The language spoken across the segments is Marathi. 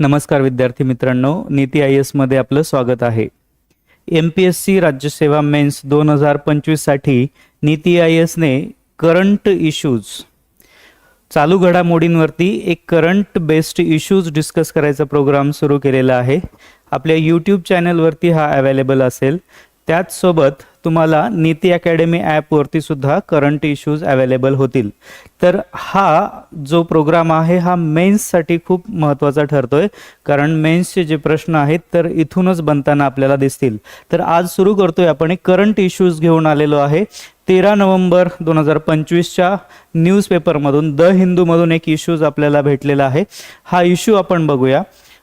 नमस्कार विद्यार्थी मित्रांनो नीती आय एसमध्ये आपलं स्वागत आहे. एम पी एस सी राज्यसेवा मेन्स दोन हजार पंचवीससाठी नीती आय एसने करंट इश्यूज चालू घडामोडींवरती एक करंट बेस्ड इश्यूज डिस्कस करायचा प्रोग्राम सुरू केलेला आहे. आपल्या यूट्यूब चॅनलवरती हा अवेलेबल असेल. त्याचसोबत तुम्हाला नीती अकॅडमी ॲपवरती सुद्धा करंट इश्यूज अवेलेबल होतील. तर हा जो प्रोग्राम आहे हा मेन्ससाठी खूप महत्त्वाचा ठरतो आहे कारण मेन्सचे जे प्रश्न आहेत तर इथूनच बनताना आपल्याला दिसतील. तर आज सुरू करतोय आपण एक करंट इश्यूज घेऊन आलेलो आहे. तेरा नोव्हेंबर दोन हजार पंचवीसच्या न्यूजपेपरमधून द हिंदूमधून एक इश्यूज आपल्याला भेटलेला आहे. हा इश्यू आपण बघूया.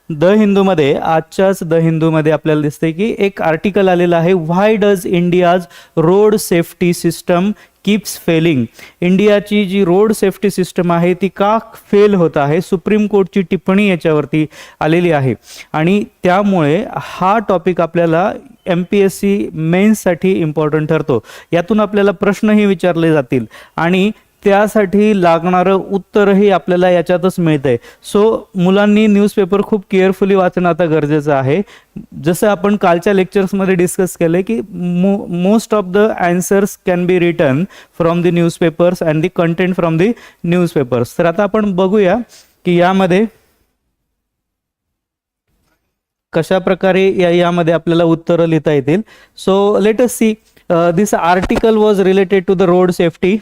द हिंदूमध्ये आजच्याच द हिंदूमध्ये आपल्याला दिसते की एक आर्टिकल आलेलं आहे why does India's road safety system keeps failing इंडियाची जी रोड सेफ्टी सिस्टम आहे ती का फेल होत आहे सुप्रीम कोर्टची टिप्पणी याच्यावरती आलेली आहे. आणि त्यामुळे हा टॉपिक आपल्याला एम पी एस सी मेन्ससाठी इम्पॉर्टंट ठरतो. यातून आपल्याला प्रश्नही विचारले जातील. आणि त्यासाठी लागणारं उत्तरही आपल्याला याच्यातच मिळतंय. सो मुलांनी न्यूजपेपर खूप केअरफुली वाचणं आता गरजेचं आहे. जसं आपण कालच्या लेक्चर्समध्ये डिस्कस केले की mo most of the answers can be written from the newspapers and the content from the newspapers तर आता आपण बघूया की यामध्ये कशा प्रकारे या यामध्ये आपल्याला उत्तरं लिहिता येतील. So let us see this article was related to the road safety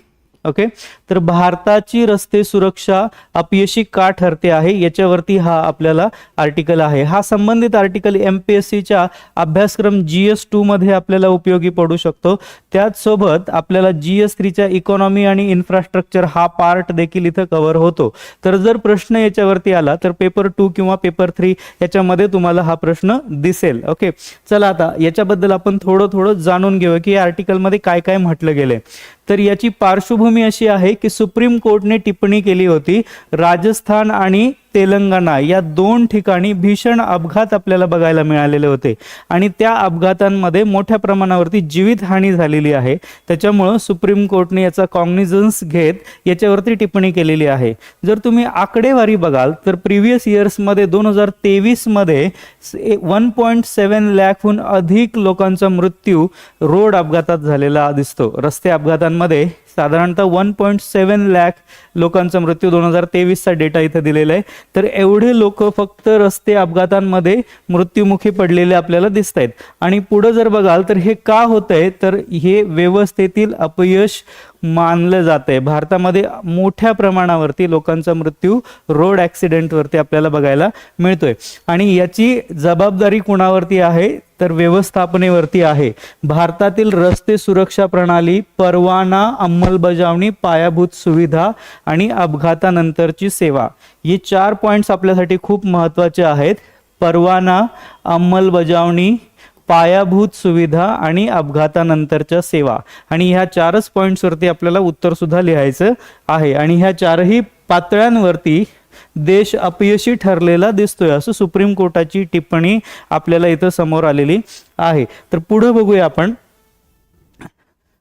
okay? तर भारताची रस्ते सुरक्षा अपयशी का ठरते आहे? याच्यावरती हा आपल्याला आर्टिकल आहे. हा संबंधित आर्टिकल एम पी एस सीच्या अभ्यासक्रम जी एस टू मध्ये आपल्याला उपयोगी पडू शकतो. त्याचसोबत आपल्याला जी एस थ्रीच्या इकॉनॉमी आणि इन्फ्रास्ट्रक्चर हा पार्ट देखील इथं कव्हर होतो. तर जर प्रश्न याच्यावरती आला तर पेपर टू किंवा पेपर थ्री याच्यामध्ये तुम्हाला हा प्रश्न दिसेल. ओके? चला आता याच्याबद्दल आपण थोडं थोडं जाणून घेऊ की या आर्टिकलमध्ये काय काय म्हटलं गेलंय. तर याची पार्श्वभूमी अशी आहे की सुप्रीम कोर्टने टिप्पणी केली होती राजस्थान आणि तेलंगणा या दोन ठिकाणी भीषण अपघात आपल्याला बघायला मिळालेले होते. आणि त्या अपघातांमध्ये मोठ्या प्रमाणावरती जीवितहानी झालेली आहे. त्याच्यामुळं सुप्रीम कोर्टने याचा कॉग्निझन्स घेत याच्यावरती टिप्पणी केलेली आहे. जर तुम्ही आकडेवारी बघाल तर प्रिव्हियस इयर्समध्ये दोन हजार तेवीसमध्ये वन पॉईंट सेवन लॅकहून अधिक लोकांचा मृत्यू रोड अपघातात झालेला दिसतो. रस्ते अपघातांमध्ये साधारणतः वन पॉईंट सेवन लॅक लोकांचा मृत्यू दोन हजार तेवीसचा डेटा इथं दिलेला आहे. तर एवढे लोक फक्त रस्ते अपघातांमध्ये मृत्युमुखी पडलेले आपल्याला दिसत आहेत आणि पुढं जर बघाल तर हे का होत आहे तर हे व्यवस्थेतील अपयश मानलं जात आहे भारतामध्ये मोठ्या प्रमाणावरती लोकांचा मृत्यू रोड ॲक्सिडेंटवरती आपल्याला बघायला मिळतोय. आणि याची जबाबदारी कुणावरती आहे? तर व्यवस्थापनेवरती आहे. भारतातील रस्ते सुरक्षा प्रणाली परवाना अंमलबजावणी पायाभूत सुविधा आणि अपघातानंतरची सेवा. हे चार पॉईंट्स आपल्यासाठी खूप महत्त्वाचे आहेत. परवाना अंमलबजावणी पायाभूत सुविधा आणि अपघातानंतरच्या सेवा. आणि ह्या चारच पॉईंट्सवरती आपल्याला उत्तर सुद्धा लिहायचं आहे. आणि ह्या चारही पातळ्यांवरती देश अपयशी ठरलेला दिसतोय असं सुप्रीम कोर्टाची टिप्पणी आपल्याला इथं समोर आलेली आहे. तर पुढे बघूया आपण.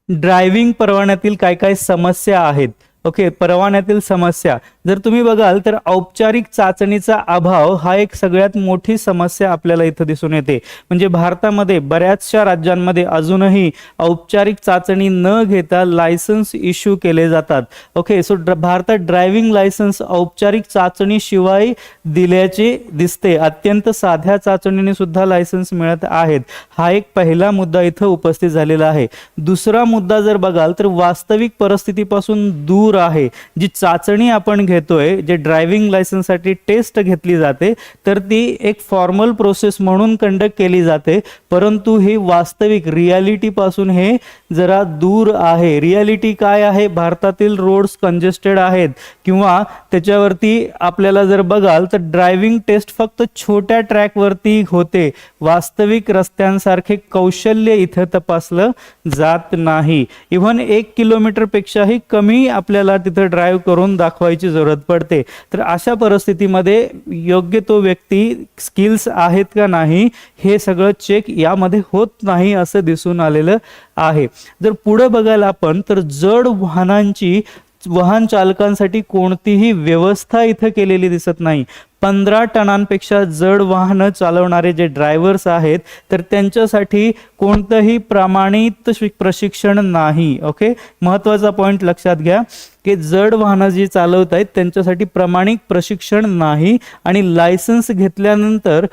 ड्रायव्हिंग परवान्यातील काय काय समस्या आहेत? ओके परवान्यातील समस्या. जर तुम्ही बघाल तर औपचारिक चाचणीचा अभाव हा एक सगळ्यात मोठी समस्या आपल्याला इथं दिसून येते. म्हणजे भारतामध्ये बऱ्याचशा राज्यांमध्ये अजूनही औपचारिक चाचणी न घेता लायसन्स इश्यू केले जातात. ओके सो भारतात ड्रायव्हिंग लायसन्स औपचारिक चाचणीशिवाय दिल्याचे दिसते. अत्यंत साध्या चाचणीने सुद्धा लायसन्स मिळत आहेत. हा एक पहिला मुद्दा इथं उपस्थित झालेला आहे. दुसरा मुद्दा जर बघाल तर वास्तविक परिस्थितीपासून दूर आहे जी चाचणी आपण घेतोय जे ड्रायव्हिंग लायसन्ससाठी टेस्ट घेतली जाते तर ती एक फॉर्मल प्रोसेस म्हणून कंडक्ट केली जाते. परंतु हे वास्तविक रियालिटीपासून हे जरा दूर आहे. रियालिटी काय आहे? भारतातील रोड्स कंजेस्टेड आहेत. किंवा त्याच्यावरती आपल्याला जर बघाल तर ड्रायव्हिंग टेस्ट फक्त छोट्या ट्रॅकवरती होते. वास्तविक रस्त्यांसारखे कौशल्य इथं तपासलं जात नाही. इव्हन एक किलोमीटरपेक्षाही कमी आपल्याला तिथं ड्राईव्ह करून दाखवायची जरूरत पडते. तर अशा परिस्थितीमध्ये योग्य तो व्यक्ती स्किल्स आहेत का नाही हे सगळं चेक यामध्ये होत नाही असं दिसून आलेलं आहे. जर पुढे बघायला आपण तर जड वाहनांची वाहन चालकांसाठी कोणतीही व्यवस्था इथं केलेली दिसत नाही. पंधरा टनांपेक्षा जड वाहनं चालवणारे जे ड्रायव्हर्स आहेत तर त्यांच्यासाठी कोणतंही प्रमाणित प्रशिक्षण नाही ओके? महत्त्वाचा पॉईंट लक्षात घ्या की जड वाहनं जी चालवत आहेत त्यांच्यासाठी प्रमाणिक प्रशिक्षण नाही आणि लायसन्स घेतल्यानंतर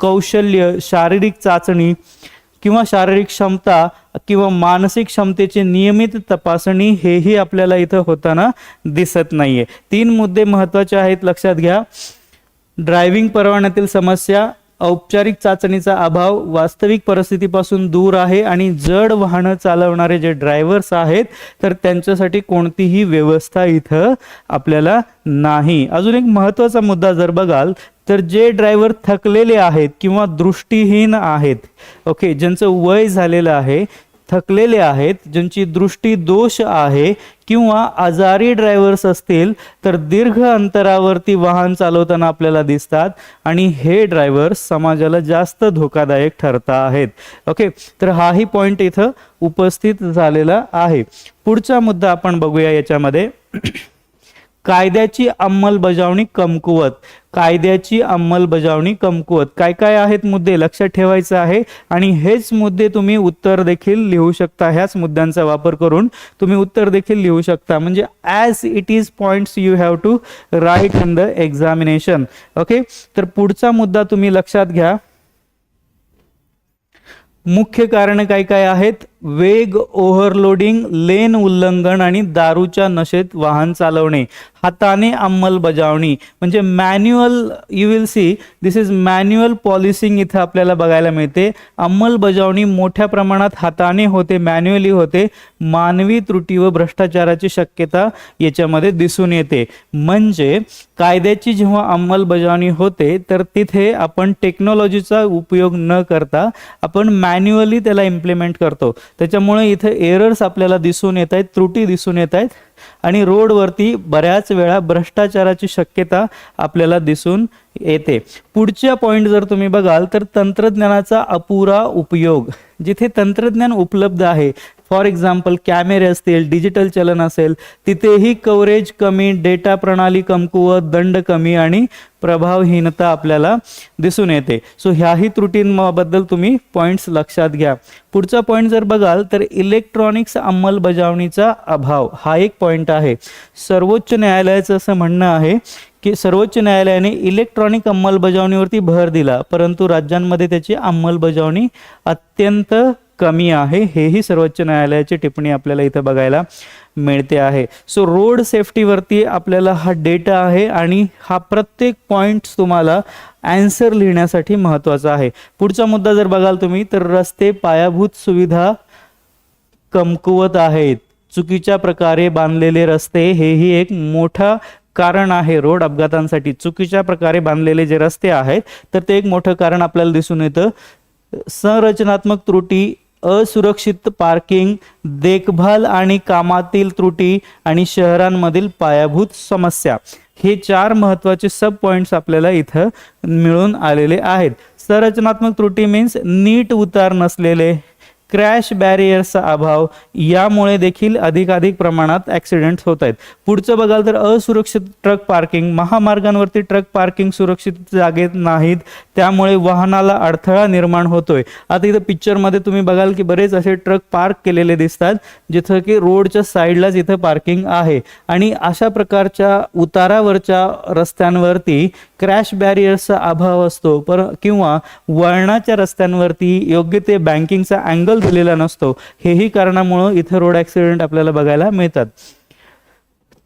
कौशल्य शारीरिक चाचणी किंवा शारीरिक क्षमता किंवा मानसिक क्षमतेची नियमित तपासणी हेही आपल्याला इथं होताना दिसत नाहीये. तीन मुद्दे महत्त्वाचे आहेत लक्षात घ्या. ड्रायव्हिंग परवान्यातील समस्या औपचारिक चाचणीचा अभाव वास्तविक परिस्थितीपासून दूर आहे आणि जड वाहनं चालवणारे जे ड्रायव्हर्स आहेत तर त्यांच्यासाठी कोणतीही व्यवस्था इथं आपल्याला नाही. अजून एक महत्त्वाचा मुद्दा जर बघाल तर जे ड्रायव्हर थकलेले आहेत किंवा दृष्टीहीन आहेत ओके ज्यांचं वय झालेलं आहे थकलेले आहेत ज्यांची दृष्टी दोष आहे किंवा आजारी ड्रायव्हर्स असतील तर दीर्घ अंतरावरती वाहन चालवताना आपल्याला दिसतात आणि हे ड्रायव्हर्स समाजाला जास्त धोकादायक ठरता आहेत. ओके तर हाही पॉईंट इथं उपस्थित झालेला आहे. पुढचा मुद्दा आपण बघूया याच्यामध्ये. कायद्याची अंमलबजावणी कमकुवत. कायद्याची अंमलबजावणी कमकुवत. काय काय आहेत मुद्दे? लक्षात ठेवायचं आहे. आणि हेच मुद्दे तुम्ही उत्तर देखील लिहू शकता. ह्याच मुद्द्यांचा वापर करून तुम्ही उत्तर देखील लिहू शकता. म्हणजे as it is points you have to write in the examination okay तर पुढचा मुद्दा तुम्ही लक्षात घ्या. मुख्य कारण काय काय आहेत? वेग ओव्हरलोडिंग लेन उल्लंघन आणि दारूच्या नशेत वाहन चालवणे हाताने अंमलबजावणी. म्हणजे manual you will see this is manual policing इथं आपल्याला बघायला मिळते. अंमलबजावणी मोठ्या प्रमाणात हाताने होते मॅन्युअली होते. मानवी त्रुटी व भ्रष्टाचाराची शक्यता याच्यामध्ये दिसून येते. म्हणजे कायद्याची जेव्हा अंमलबजावणी होते तर तिथे आपण टेक्नॉलॉजीचा उपयोग न करता आपण मॅन्युअली त्याला इम्प्लिमेंट करतो. त्याच्यामुळे इथे एरर्स आपल्याला दिसून येत आहेत त्रुटी दिसून येत आहेत आणि रोडवरती बऱ्याच वेळा भ्रष्टाचाराची शक्यता आपल्याला दिसून येते. पुढच्या पॉईंट जर तुम्ही बघाल तर तंत्रज्ञानाचा अपुरा उपयोग जिथे तंत्रज्ञान उपलब्ध आहे. फॉर एक्झाम्पल कॅमेरे असतील डिजिटल चलन असेल तिथेही कव्हरेज कमी डेटा प्रणाली कमकुवत दंड कमी आणि प्रभावहीनता आपल्याला दिसून येते. सो ह्याही त्रुटींबद्दल तुम्ही पॉईंट्स लक्षात घ्या. पुढचा पॉईंट जर बघाल तर इलेक्ट्रॉनिक्स अंमलबजावणीचा अभाव हा एक पॉईंट आहे. सर्वोच्च न्यायालयाचं असं म्हणणं आहे की सर्वोच्च न्यायालयाने इलेक्ट्रॉनिक अंमलबजावणीवरती भर दिला परंतु राज्यांमध्ये त्याची अंमलबजावणी अत्यंत कमी आहे. हेही सर्वोच्च न्यायालयाची टिप्पणी आपल्याला इथं बघायला मिळते आहे. सो रोड सेफ्टीवरती आपल्याला हा डेटा आहे आणि हा प्रत्येक पॉईंट तुम्हाला अँसर लिहिण्यासाठी महत्त्वाचा आहे. पुढचा मुद्दा जर बघाल तुम्ही तर रस्ते पायाभूत सुविधा कमकुवत आहेत. चुकीच्या प्रकारे बांधलेले रस्ते हेही एक मोठा कारण आहे. रोड अपघातांसाठी चुकीच्या प्रकारे बांधलेले जे रस्ते आहेत तर ते एक मोठं कारण आपल्याला दिसून येतं. संरचनात्मक त्रुटी असुरक्षित पार्किंग देखभाल आणि कामातील त्रुटी आणि शहरांमधील पायाभूत समस्या हे चार महत्त्वाचे सब पॉइंट्स आपल्याला इथं मिळून आलेले आहेत. संरचनात्मक त्रुटी मीन्स नीट उतार नसलेले. क्रॅश बॅरियर्सचा अभाव यामुळे देखील अधिकाधिक प्रमाणात ॲक्सिडेंट्स होत आहेत. पुढचं बघाल तर असुरक्षित ट्रक पार्किंग. महामार्गांवरती ट्रक पार्किंग सुरक्षित जागेत नाहीत. त्यामुळे वाहनाला अडथळा निर्माण होतोय. आता इथं पिक्चरमध्ये तुम्ही बघाल की बरेच असे ट्रक पार्क केलेले दिसतात जिथं की रोडच्या साईडलाच इथं पार्किंग आहे. आणि अशा प्रकारच्या उतारावरच्या रस्त्यांवरती क्रॅश बॅरियर्सचा अभाव असतो. पर किंवा वळणाच्या रस्त्यांवरती योग्य ते बँकिंगचा अँगल दिलेला नसतो. हेही कारणामुळं इथं रोड ॲक्सिडेंट आपल्याला बघायला मिळतात.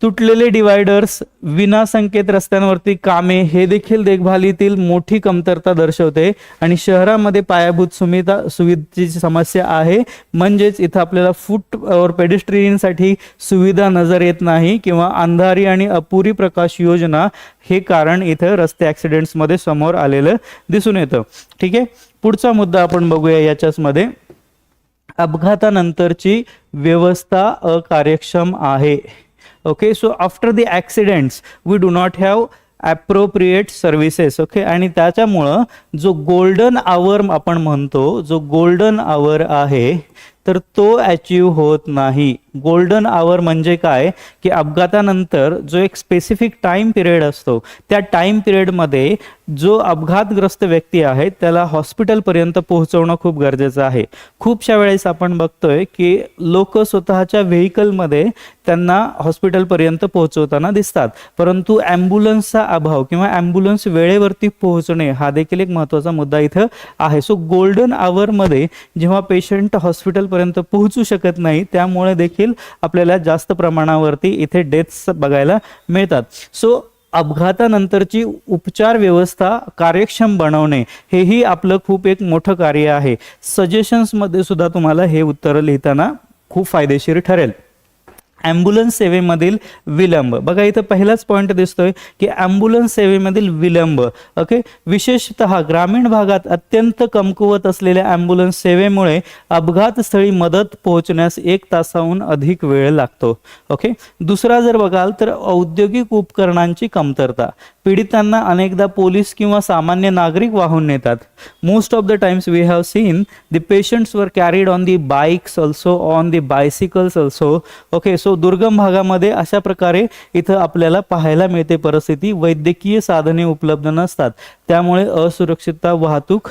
तुटलेले डिवायडर्स विनासंकेत रस्त्यांवरती कामे हे देखील देखभालीतील मोठी कमतरता दर्शवते आणि शहरामध्ये पायाभूत सुविधा सुविधेची समस्या आहे. म्हणजेच इथं आपल्याला फूट और पेडिस्ट्रियनसाठी सुविधा नजर येत नाही किंवा अंधारी आणि अपुरी प्रकाश योजना हे कारण इथं रस्ते ॲक्सिडेंट्समध्ये समोर आलेलं दिसून येतं. ठीक आहे? पुढचा मुद्दा आपण बघूया याच्याचमध्ये. अपघातानंतरची व्यवस्था अकार्यक्षम आहे. Okay so after the accidents we do not have appropriate services okay आणि त्याच्यामुळं जो गोल्डन आवर आपण म्हणतो जो गोल्डन आवर आहे तर तो अचीव होत नाही. गोल्डन आवर म्हणजे काय? की अपघातानंतर जो एक स्पेसिफिक टाइम पिरियड असतो त्या टाइम पिरियडमध्ये जो अपघातग्रस्त व्यक्ती आहे त्याला हॉस्पिटलपर्यंत पोहोचवणं खूप गरजेचं आहे. खूपशा वेळेस आपण बघतोय की लोक स्वतःच्या व्हेकलमध्ये त्यांना हॉस्पिटलपर्यंत पोहोचवताना दिसतात. परंतु ॲम्ब्युलन्सचा अभाव किंवा ॲम्ब्युलन्स वेळेवरती पोहोचणे हा देखील एक महत्त्वाचा मुद्दा इथं आहे. सो गोल्डन आवरमध्ये जेव्हा पेशंट हॉस्पिटलपर्यंत पोहोचू शकत नाही त्यामुळे देखील आपल्याला जास्त प्रमाणावरती इथे डेथ्स बघायला मिळतात. सो अपघातानंतरची उपचार व्यवस्था कार्यक्षम बनवणे हेही आपलं खूप एक मोठं कार्य आहे. सजेशन्समध्ये सुद्धा तुम्हाला हे उत्तर लिहिताना खूप फायदेशीर ठरेल. ॲम्ब्युलन्स सेवेमधील विलंब. बघा इथं पहिलाच पॉईंट दिसतोय की ॲम्ब्युलन्स सेवेमधील विलंब ओके विशेषतः ग्रामीण भागात अत्यंत कमकुवत असलेल्या ॲम्ब्युलन्स सेवेमुळे अपघातस्थळी मदत पोहोचण्यास एक तासाहून अधिक वेळ लागतो ओके दुसरा जर बघाल तर औद्योगिक उपकरणांची कमतरता. पीडितांना अनेकदा पोलीस किंवा सामान्य नागरिक वाहून नेतात. Most of the times we have seen the patients were carried on the bikes also on the bicycles also okay so दुर्गम भागामध्ये अशा प्रकारे इथं आपल्याला पाहायला मिळते परिस्थिती. वैद्यकीय साधने उपलब्ध नसतात. त्यामुळे असुरक्षितता वाहतूक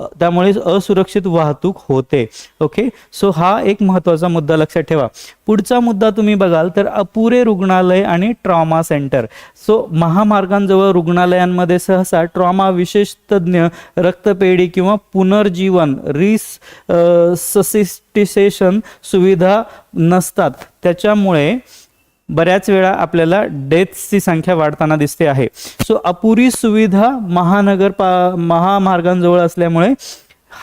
त्यामुळे असुरक्षित वाहतूक होते. ओके? सो हा एक महत्त्वाचा मुद्दा लक्षात ठेवा. पुढचा मुद्दा तुम्ही बघाल तर अपुरे रुग्णालय आणि ट्रॉमा सेंटर. सो महामार्गांजवळ रुग्णालयांमध्ये सहसा ट्रॉमा विशेष तज्ज्ञ रक्तपेढी किंवा पुनर्जीवन रिस ससिस्टिसेशन सुविधा नसतात. त्याच्यामुळे बऱ्याच वेळा आपल्याला डेथची संख्या वाढताना दिसते आहे. सो अपुरी सुविधा महानगर पा महामार्गांजवळ असल्यामुळे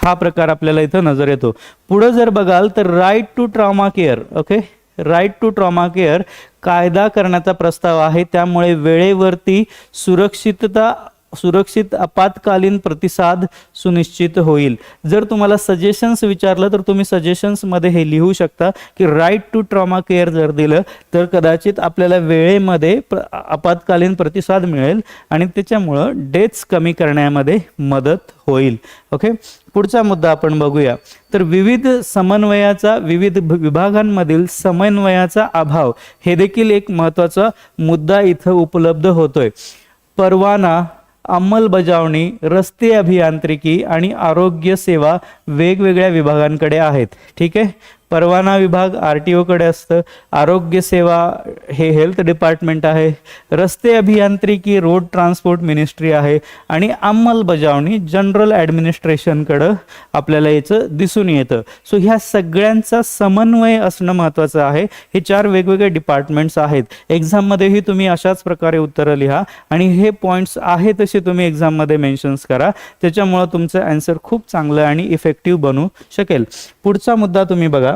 हा प्रकार आपल्याला इथं नजर येतो. पुढं जर बघाल तर right to trauma care okay right to trauma care कायदा करण्याचा प्रस्ताव आहे. त्यामुळे वेळेवरती सुरक्षितता सुरक्षित आपत्कालीन प्रतिसाद सुनिश्चित होईल. जर तुम्हाला सजेशन्स विचारलं तर तुम्ही सजेशन्समध्ये हे लिहू शकता की राईट टू ट्रॉमा केअर जर दिलं तर कदाचित आपल्याला वेळेमध्ये प्र आपत्कालीन प्रतिसाद मिळेल आणि त्याच्यामुळं डेथ्स कमी करण्यामध्ये मदत होईल. ओके पुढचा मुद्दा आपण बघूया. तर विविध समन्वयाचा विविध विभागांमधील समन्वयाचा अभाव हे देखील एक महत्त्वाचा मुद्दा इथं उपलब्ध होतोय. परवाना अंमलबजावणी रस्ते अभियांत्रिकी आणि आरोग्य सेवा वेगवेगळ्या विभागांकडे आहेत. ठीक आहे? परवाना विभाग आर टी ओकडे असतं. आरोग्य सेवा हे हेल्थ डिपार्टमेंट आहे. रस्ते अभियांत्रिकी रोड ट्रान्सपोर्ट मिनिस्ट्री आहे. आणि अंमलबजावणी जनरल ॲडमिनिस्ट्रेशनकडं आपल्याला याचं दिसून येतं. सो ह्या सगळ्यांचा समन्वय असणं महत्त्वाचं आहे. हे चार वेगवेगळे डिपार्टमेंट्स आहेत. एक्झाममध्येही तुम्ही अशाच प्रकारे उत्तरं लिहा. आणि हे पॉईंट्स आहे तसे तुम्ही एक्झाममध्ये मेन्शन्स करा. त्याच्यामुळं तुमचं अँसर खूप चांगलं आणि इफेक्टिव्ह बनू शकेल. पुढचा मुद्दा तुम्ही बघा.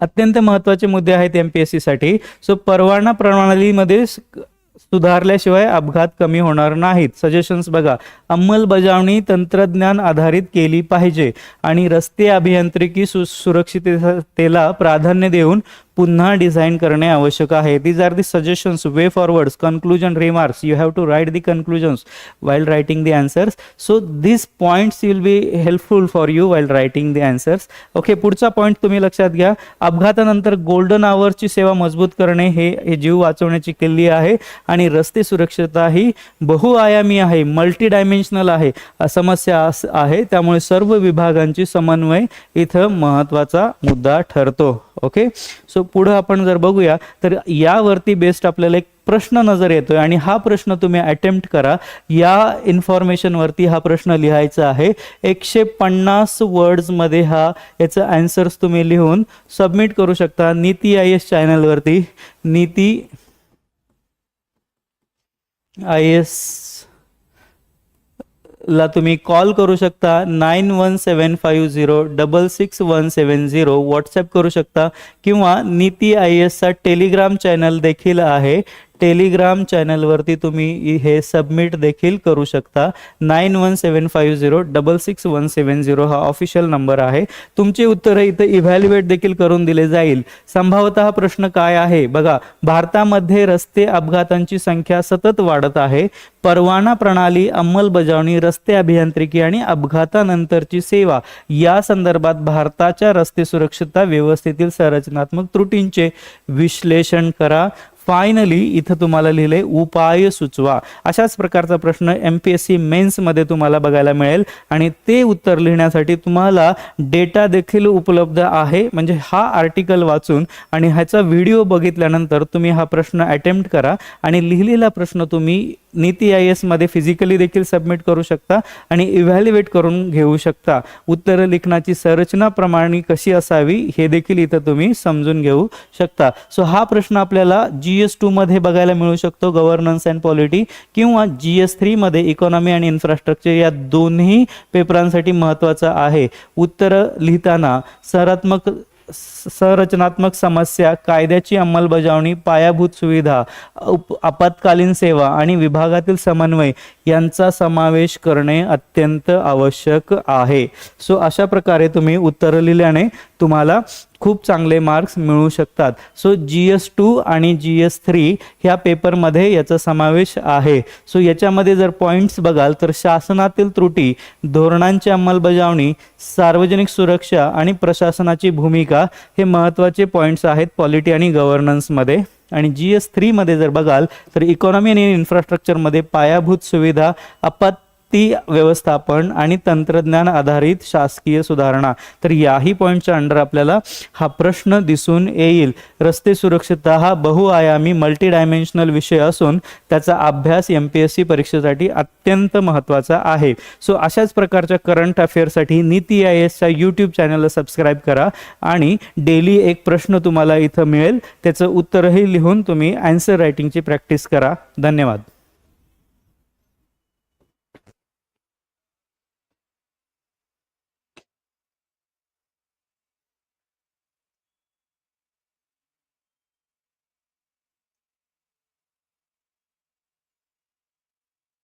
अत्यंत महत्त्वाचे मुद्दे आहेत एम पी एस सीसाठी सो परवाना प्रणालीमध्ये सुधारल्याशिवाय अपघात कमी होणार नाहीत. सजेशन्स बघा. अंमलबजावणी तंत्रज्ञान आधारित केली पाहिजे. आणि रस्ते अभियांत्रिकी सु सुरक्षिततेला प्राधान्य देऊन पुन्हा डिझाईन करणे आवश्यक आहे. These are the suggestions way forwards conclusion remarks you have to write the conclusions while writing the answers so this points will be helpful for you while writing the answers okay पुढचा पॉईंट तुम्ही लक्षात घ्या. अपघातानंतर गोल्डन आवरची सेवा मजबूत करणे हे जीव वाचवण्याची किल्ली आहे. आणि रस्ते सुरक्षता ही बहुआयामी आहे मल्टी डायमेन्शनल आहे समस्या आहे. त्यामुळे सर्व विभागांची समन्वय इथं महत्त्वाचा मुद्दा ठरतो. ओके सो पुढं आपण जर बघूया तर यावरती बेस्ट आपल्याला एक प्रश्न नजर येतोय आणि हा प्रश्न तुम्ही अटेम्प्ट करा. या इन्फॉर्मेशनवरती हा प्रश्न लिहायचा आहे. एकशे पन्नास वर्ड्समध्ये हा याचं ॲन्सर्स तुम्ही लिहून सबमिट करू शकता नीती आय एस चॅनलवरती नीती आय एस ला तुम्ही कॉल करू शकता nine one seven five zero double six one seven zero WhatsApp करू शकता किंवा नीती आय एसचा टेलिग्राम चॅनल देखील आहे. टेलिग्राम चॅनलवरती तुम्ही हे सबमिट देखील करू शकता. Nine one seven five zero double six one seven zero हा ऑफिशियल नंबर आहे. तुमची उत्तरं इथं इव्हॅल्युएट देखील करून दिले जाईल. संभाव्यतः हा प्रश्न काय आहे? बघा भारतामध्ये रस्ते अपघातांची संख्या सतत वाढत आहे. परवाना प्रणाली अंमलबजावणी रस्ते अभियांत्रिकी आणि अपघातानंतरची सेवा या संदर्भात भारताच्या रस्ते सुरक्षितता व्यवस्थेतील संरचनात्मक त्रुटींचे विश्लेषण करा. फायनली इथं तुम्हाला लिहिले उपाय सुचवा. अशाच प्रकारचा प्रश्न एम पी एस सी मेन्समध्ये तुम्हाला बघायला मिळेल. आणि ते उत्तर लिहिण्यासाठी तुम्हाला डेटा देखील उपलब्ध आहे. म्हणजे हा आर्टिकल वाचून आणि ह्याचा व्हिडिओ बघितल्यानंतर तुम्ही हा प्रश्न अटेम्प्ट करा. आणि लिहिलेला प्रश्न तुम्ही नीती आय एसमध्ये फिजिकली देखील सबमिट करू शकता आणि इव्हॅल्युएट करून घेऊ शकता. उत्तर लिखनाची संरचना प्रमाणे कशी असावी हे देखील इथं तुम्ही समजून घेऊ शकता. सो हा प्रश्न आपल्याला जी एस टूमध्ये बघायला मिळू शकतो गव्हर्नन्स अँड पॉलिटी किंवा जी एस थ्रीमध्ये इकॉनॉमी आणि इन्फ्रास्ट्रक्चर या दोन्ही पेपरांसाठी महत्त्वाचं आहे. उत्तरं लिहिताना सरात्मक संरचनात्मक समस्या कायद्याची अंमलबजावणी पायाभूत सुविधा आपत्कालीन सेवा आणि विभागातील समन्वय यांचा समावेश करणे अत्यंत आवश्यक आहे. सो अशा प्रकारे तुम्ही उत्तरं लिहिल्याने तुम्हाला खूप चांगले मार्क्स मिळू शकतात. सो जी एस टू आणि जी एस थ्री ह्या पेपरमध्ये याचा समावेश आहे. सो याच्यामध्ये जर पॉईंट्स बघाल तर शासनातील त्रुटी धोरणांची अंमलबजावणी सार्वजनिक सुरक्षा आणि प्रशासनाची भूमिका हे महत्त्वाचे पॉईंट्स आहेत पॉलिटी आणि गव्हर्नन्समध्ये आणि जी एस थ्रीमध्ये जर बघाल तर इकॉनॉमी आणि इन्फ्रास्ट्रक्चरमध्ये पायाभूत सुविधा आपत्ती व्यवस्थापन आणि तंत्रज्ञान आधारित शासकीय सुधारणा. तर याही पॉईंटच्या अंडर आपल्याला हा प्रश्न दिसून येईल. रस्ते सुरक्षितता हा बहुआयामी मल्टी डायमेन्शनल विषय असून त्याचा अभ्यास एम पी एस सी परीक्षेसाठी अत्यंत महत्त्वाचा आहे. सो अशाच प्रकारच्या करंट अफेअरसाठी नीती आय एसच्या यूट्यूब चॅनलला सबस्क्राईब करा आणि डेली एक प्रश्न तुम्हाला इथं मिळेल. त्याचं उत्तरही लिहून तुम्ही अँसर रायटिंगची प्रॅक्टिस करा. धन्यवाद.